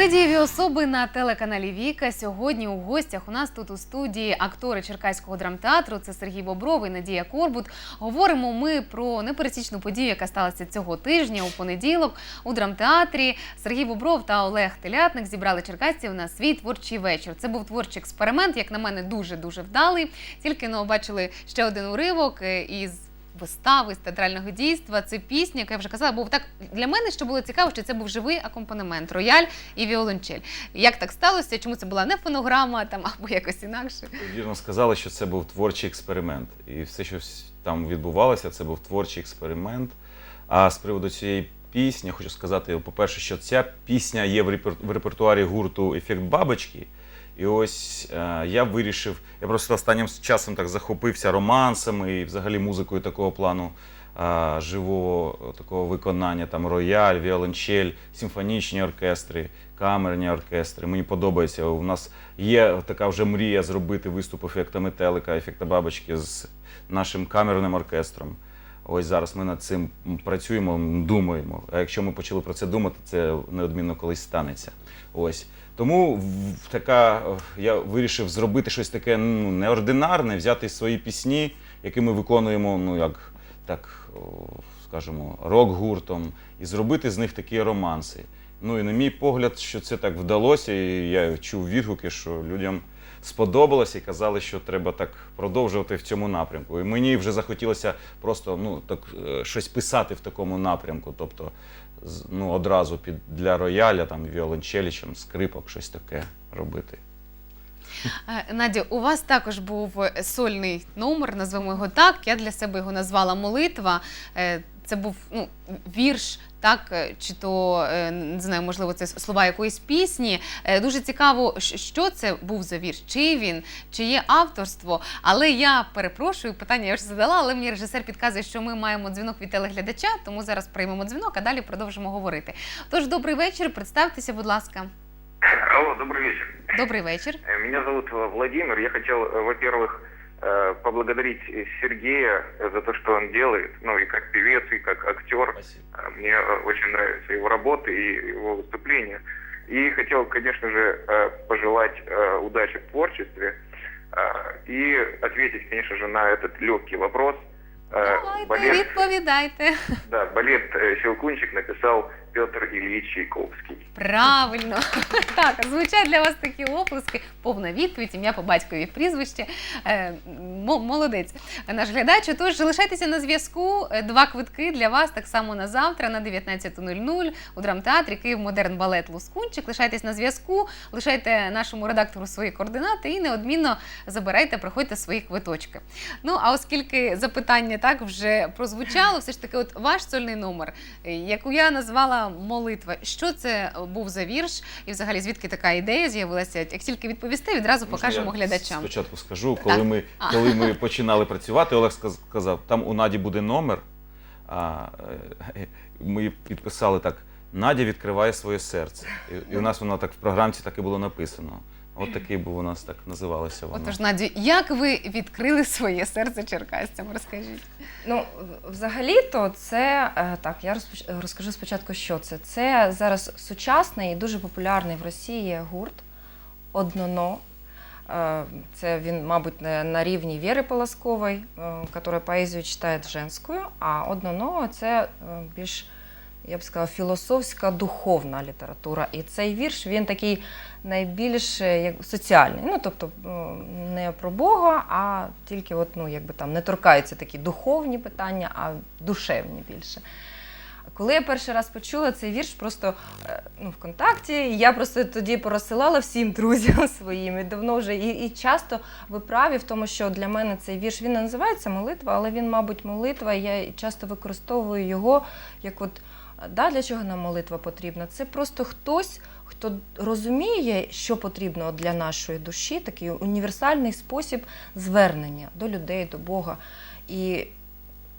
Субсидієві особи на телеканалі Віка. Сьогодні у гостях у нас тут у студії актори Черкаського драмтеатру. Це Сергій Бобров і Надія Корбут. Говоримо ми про непересічну подію, яка сталася цього тижня у понеділок у драмтеатрі. Сергій Бобров та Олег Телятник зібрали черкасців на свій творчий вечір. Це був творчий експеримент, як на мене, дуже дуже вдалий. Тільки но бачили ще один уривок е, із. Вистави з театрального дійства це пісня, яка я вже казала, був так для мене, що було цікаво, що це був живий акомпанемент, рояль і віолончель. Як так сталося? Чому це була не фонограма там або якось інакше? Вірно сказали, що це був творчий експеримент. І все, що там відбувалося, це був творчий експеримент. А з приводу цієї пісні, хочу сказати, по-перше, що ця пісня є в репер- в репертуарі гурту Ефект бабочки. І ось е, я вирішив, я просто останнім часом так захопився романсами і взагалі музикою такого плану е, живого такого виконання, там рояль, віолончель, симфонічні оркестри, камерні оркестри. Мені подобається. У нас є така вже мрія зробити виступ ефекта метелика, ефекта бабочки з нашим камерним оркестром. Ось зараз ми над цим працюємо, думаємо. А якщо ми почали про це думати, це неодмінно колись станеться. Ось тому така е, я вирішив зробити щось таке ну, неординарне, взяти свої пісні, які ми виконуємо, ну як так скажімо, рок-гуртом, і зробити з них такі романси. Ну і на мій погляд, що це так вдалося, і я чув відгуки, що людям сподобалося і казали, що треба так продовжувати в цьому напрямку. І мені вже захотілося просто ну так е, щось писати в такому напрямку, тобто ну, одразу під для рояля, там віолончелі, чим скрипок, щось таке робити. Е, Надя, у вас також був сольний номер, назвемо його так. Я для себе його назвала молитва. Е, Це був ну, вірш, так е, чи то е, не знаю, можливо, це слова якоїсь пісні. Е, Дуже цікаво, щ- що це був за вірш, чи він, чи є авторство. Але я перепрошую, питання я вже задала, але мені режисер підказує, що ми маємо дзвінок від телеглядача, тому зараз приймемо дзвінок, а далі продовжимо говорити. Тож, добрий вечір, представтеся, будь ласка. Алло, добрый вечер. Добрий вечір. Э, Меня зовут э, Владимир. Я хотел, э, во-первых, э, поблагодарить э, Сергея э, за то, что он делает, ну и как певец, и как актер. Спасибо. Э, Мне очень нравятся его работы и его выступления. И хотел, конечно же, э, пожелать э, удачи в творчестве э, и ответить, конечно же, на этот легкий вопрос. Давайте, Балет, відповідайте. да, балет «Щелкунчик» написал Петр Ильич Чайковский. Правильно. Так, звучать для вас такі оплески. Повна відповідь, ім'я по батькові прізвище. Е, молодець. Наш глядач. Тож залишайтеся на зв'язку. Е, Два квитки для вас так само на завтра, на 19.00 у драмтеатрі Київ Модерн Балет Лускунчик. Лишайтесь на зв'язку, лишайте нашому редактору свої координати і неодмінно забирайте, проходьте свої квиточки. Ну а оскільки запитання так вже прозвучало, все ж таки, от ваш сольний номер, е, яку я назвала молитва. Що це був за вірш? І взагалі звідки така ідея з'явилася? Як тільки відповісти, відразу Можна покажемо я глядачам. Спочатку скажу, коли Так. ми, коли ми починали працювати, Олег сказав, там у Наді буде номер. А, е, ми підписали так: Надя відкриває своє серце. І, і у нас воно так в програмці так і було написано. От такий був у нас так називалося воно. Отож, Надю, як ви відкрили своє серце черкасцям? Розкажіть. Ну, взагалі-то це е, так, я розпоч- розкажу спочатку, що це. Це зараз сучасний і дуже популярний в Росії гурт Одноно. Е, Це він, мабуть, на на рівні Віри Полоскової, е, яка поезію читає женською, а одноно це е, більш, я б сказала, філософська духовна література. І цей вірш він такий найбільш е, як, соціальний. Ну, тобто не про Бога, а тільки от, ну, якби там не торкаються такі духовні питання, а душевні більше. Коли я перший раз почула цей вірш, просто е, ну, ВКонтакті, я просто тоді порозсилала всім друзям своїм і давно вже і, і часто ви праві в тому, що для мене цей вірш він не називається молитва, але він, мабуть, молитва. і Я часто використовую його як от да, для чого нам молитва потрібна? Це просто хтось, хто розуміє, що потрібно для нашої душі, такий універсальний спосіб звернення до людей, до Бога. І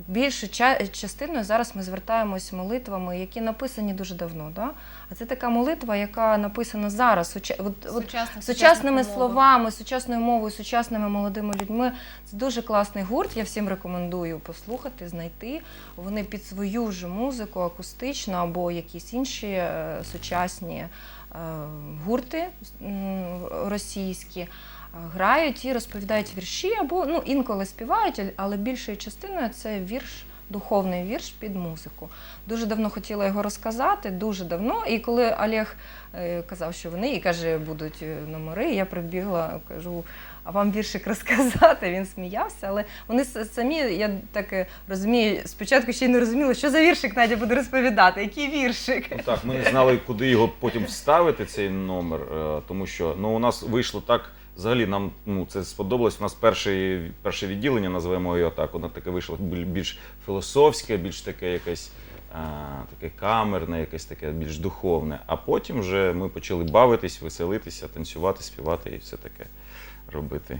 більше ча- частиною зараз ми звертаємось молитвами, які написані дуже давно. Да? А це така молитва, яка написана зараз, суча- Сучасна, сучасними словами, сучасною мовою, сучасними молодими людьми. Це дуже класний гурт. Я всім рекомендую послухати, знайти. Вони під свою ж музику, акустичну або якісь інші е, сучасні гурти російські. е, Грають і розповідають вірші, або ну інколи співають, але більшою частиною це вірш, духовний вірш під музику. Дуже давно хотіла його розказати, дуже давно. І коли Олег е, казав, що вони і каже, будуть е, номери, я прибігла, кажу, а вам віршик розказати? Він сміявся, але вони самі, я так е, розумію, спочатку ще й не розуміла, що за віршик Надя буде розповідати, який віршик. Ну, так, ми не знали, куди його потім вставити, цей номер, тому що ну, у нас вийшло так. Взагалі нам ну, це сподобалось. У нас перше, перше відділення, називаємо його так. Воно таке вийшло більш філософське, більш таке якесь а, таке камерне, якесь таке більш духовне. А потім вже ми почали бавитись, веселитися, танцювати, співати і все таке робити.